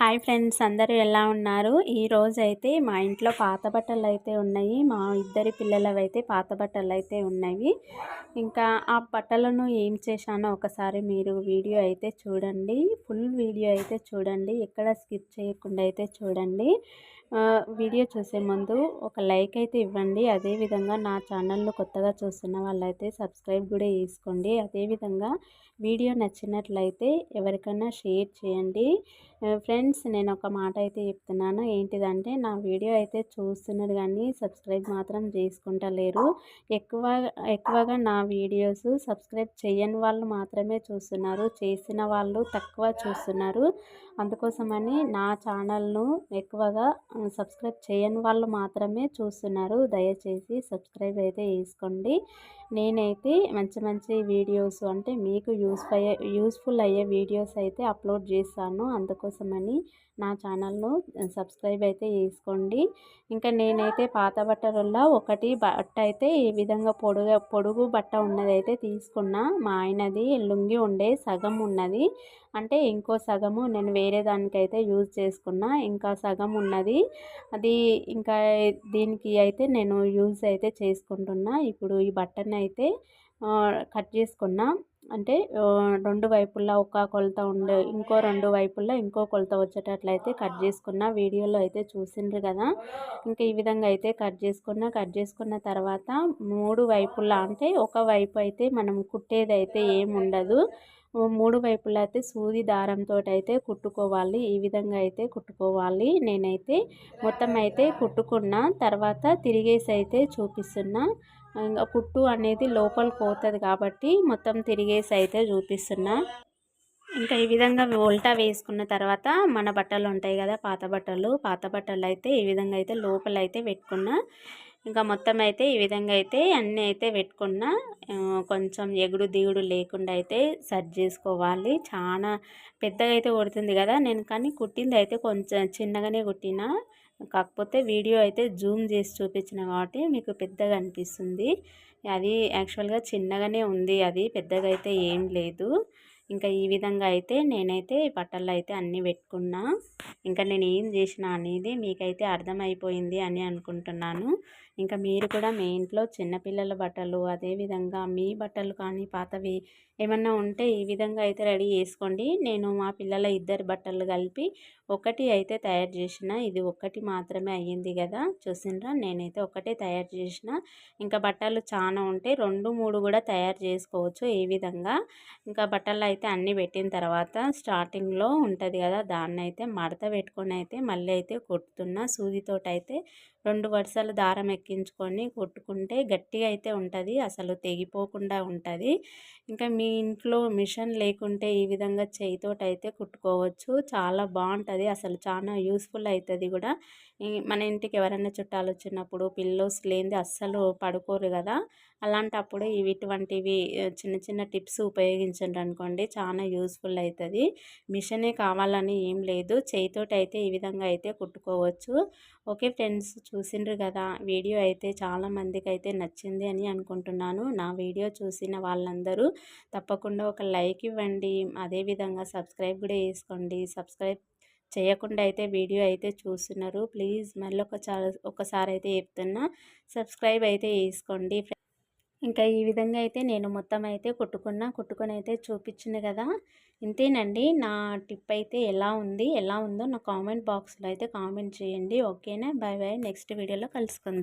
Hi friends అందరూ ఎలా ఉన్నారు? ఈ రోజు అయితే మా ఇంట్లో పాత బట్టలు అయితే ఉన్నాయి. మా ఇద్దరి పిల్లలవైతే పాత బట్టలు అయితే ఉన్నాయి ఇంకా ఆ బట్టలను ఏం చేశానో ఒకసారి మీరు వీడియో అయితే చూడండి. ఫుల్ వీడియో అయితే చూడండి. ఎక్కడ స్కిప్ చేయకుండా అయితే చూడండి. వీడియో చూసే ముందు ఒక లైక్ అయితే ఇవ్వండి. అదేవిధంగా నా ఛానల్ను కొత్తగా చూస్తున్న వాళ్ళైతే సబ్స్క్రైబ్ కూడా చేసుకోండి. అదేవిధంగా వీడియో నచ్చినట్లయితే ఎవరికైనా షేర్ చేయండి. ఫ్రెండ్స్ నేను ఒక మాట అయితే చెప్తున్నాను. ఏంటిదంటే నా వీడియో అయితే చూస్తున్నారు కానీ సబ్స్క్రైబ్ మాత్రం చేసుకుంటలేరు. ఎక్కువ ఎక్కువగా నా వీడియోస్ సబ్స్క్రైబ్ చేయని వాళ్ళు మాత్రమే చూస్తున్నారు. చేసిన వాళ్ళు తక్కువ చూస్తున్నారు. అందుకోసమని నా ఛానల్ను ఎక్కువగా సబ్స్క్రైబ్ చేయని వాళ్ళు మాత్రమే చూస్తున్నారు. దయచేసి సబ్స్క్రైబ్ అయితే చేసుకోండి. నేనైతే మంచి మంచి వీడియోస్ అంటే మీకు యూస్ అయ్యే యూస్ఫుల్ అయ్యే వీడియోస్ అయితే అప్లోడ్ చేస్తాను. అందుకోసమని నా ఛానల్ను సబ్స్క్రైబ్ అయితే చేసుకోండి. ఇంకా నేనైతే పాత బట్టలలో ఒకటి బట్ట అయితే ఈ విధంగా పొడుగు పొడుగు బట్ట ఉన్నది అయితే తీసుకున్నా. మా ఆయనది లుంగి ఉండే సగం ఉన్నది. అంటే ఇంకో సగము నేను వేరే దానికైతే యూజ్ చేసుకున్నా. ఇంకా సగం ఉన్నది. అది ఇంకా దీనికి అయితే నేను యూజ్ అయితే చేసుకుంటున్నా. ఇప్పుడు ఈ బట్టను అయితే కట్ చేసుకున్నా. అంటే రెండు వైపులా ఒక కొలత ఉండే ఇంకో రెండు వైపులా ఇంకో కొలత వచ్చేటట్లయితే కట్ చేసుకున్న. వీడియోలో అయితే చూసిండ్రు కదా. ఇంకా ఈ విధంగా అయితే కట్ చేసుకున్న. కట్ చేసుకున్న తర్వాత మూడు వైపులా అంటే ఒక వైపు అయితే మనం కుట్టేది అయితే ఏమి ఉండదు మూడు వైపులా అయితే సూది దారంతో అయితే కుట్టుకోవాలి. ఈ విధంగా అయితే కుట్టుకోవాలి. నేనైతే మొత్తం అయితే కుట్టుకున్న. తర్వాత తిరిగేసి అయితే చూపిస్తున్నా. ఇంకా కుట్టు అనేది లోపలికి పోతుంది కాబట్టి మొత్తం తిరిగేసి అయితే చూపిస్తున్నా. ఇంకా ఈ విధంగా ఉల్టా వేసుకున్న తర్వాత మన బట్టలు ఉంటాయి కదా పాత బట్టలు. పాత బట్టలు అయితే ఈ విధంగా అయితే లోపల అయితే పెట్టుకున్నా. ఇంకా మొత్తం అయితే ఈ విధంగా అయితే అన్నీ అయితే పెట్టుకున్న కొంచెం ఎగుడు దిగుడు లేకుండా అయితే సర్జ్ చేసుకోవాలి. చాలా పెద్దగా అయితే కొడుతుంది కదా నేను కానీ కుట్టింది అయితే కొంచెం చిన్నగానే కుట్టినా కాకపోతే వీడియో అయితే జూమ్ చేసి చూపించిన కాబట్టి మీకు పెద్దగా అనిపిస్తుంది. అది యాక్చువల్గా చిన్నగానే ఉంది అది పెద్దగా అయితే ఏం లేదు. ఇంకా ఈ విధంగా అయితే నేనైతే బట్టలు అయితే అన్నీ పెట్టుకున్నా. ఇంకా నేను ఏం చేసిన అనేది మీకైతే అర్థమైపోయింది అని అనుకుంటున్నాను. ఇంకా మీరు కూడా మీ ఇంట్లో చిన్నపిల్లల బట్టలు అదేవిధంగా మీ బట్టలు కానీ పాతవి ఏమన్నా ఉంటే ఈ విధంగా అయితే రెడీ చేసుకోండి. నేను మా పిల్లల ఇద్దరు బట్టలు కలిపి ఒకటి అయితే తయారు చేసిన ఇది ఒకటి మాత్రమే అయ్యింది కదా. చూసిండ్రా? నేనైతే ఒకటే తయారు చేసిన. ఇంకా బట్టలు చాలా ఉంటే రెండు మూడు కూడా తయారు చేసుకోవచ్చు ఈ విధంగా. ఇంకా బట్టలు అయితే అయితే అన్నీ పెట్టిన తర్వాత స్టార్టింగ్లో ఉంటుంది కదా దాన్ని అయితే మడత పెట్టుకొని అయితే మళ్ళీ అయితే కొట్టుతున్నా. సూదితోటి అయితే రెండు వరుసలు దారం ఎక్కించుకొని కొట్టుకుంటే గట్టిగా అయితే ఉంటుంది అసలు తెగిపోకుండా ఉంటుంది. ఇంకా మీ ఇంట్లో మిషన్ లేకుంటే ఈ విధంగా చేయితోటైతే అయితే కుట్టుకోవచ్చు. చాలా బాగుంటుంది అసలు చాలా యూస్ఫుల్ అవుతుంది కూడా. మన ఇంటికి ఎవరైనా చుట్టాలు వచ్చినప్పుడు పిల్లోస్ లేనిది అస్సలు పడుకోరు కదా అలాంటప్పుడు ఇవి ఇటువంటివి చిన్న చిన్న టిప్స్ ఉపయోగించండి అనుకోండి చాలా యూస్ఫుల్ అవుతుంది మిషనే కావాలని ఏం లేదు. చేయితోటి అయితే ఈ విధంగా అయితే కుట్టుకోవచ్చు. ఓకే ఫ్రెండ్స్ చూసిండ్రు కదా వీడియో అయితే చాలా మందికి అయితే నచ్చింది అని అనుకుంటున్నాను. నా వీడియో చూసిన వాళ్ళందరూ తప్పకుండా ఒక లైక్ ఇవ్వండి. అదేవిధంగా సబ్స్క్రైబ్ కూడా చేసుకోండి. సబ్స్క్రైబ్ చేయకుండా అయితే వీడియో అయితే చూస్తున్నారు. ప్లీజ్ మళ్ళీ ఒక ఒకసారి అయితే చెప్తున్నా. సబ్స్క్రైబ్ అయితే చేసుకోండి. ఇంకా ఈ విధంగా అయితే నేను మొత్తం అయితే కుట్టుకున్న. కుట్టుకొని అయితే చూపించింది కదా. ఇంతేనండి. నా టిప్ అయితే ఎలా ఉంది? ఎలా ఉందో నా కామెంట్ బాక్స్లో అయితే కామెంట్ చేయండి. ఓకేనా? బాయ్ బాయ్ నెక్స్ట్ వీడియోలో కలుసుకుందాం.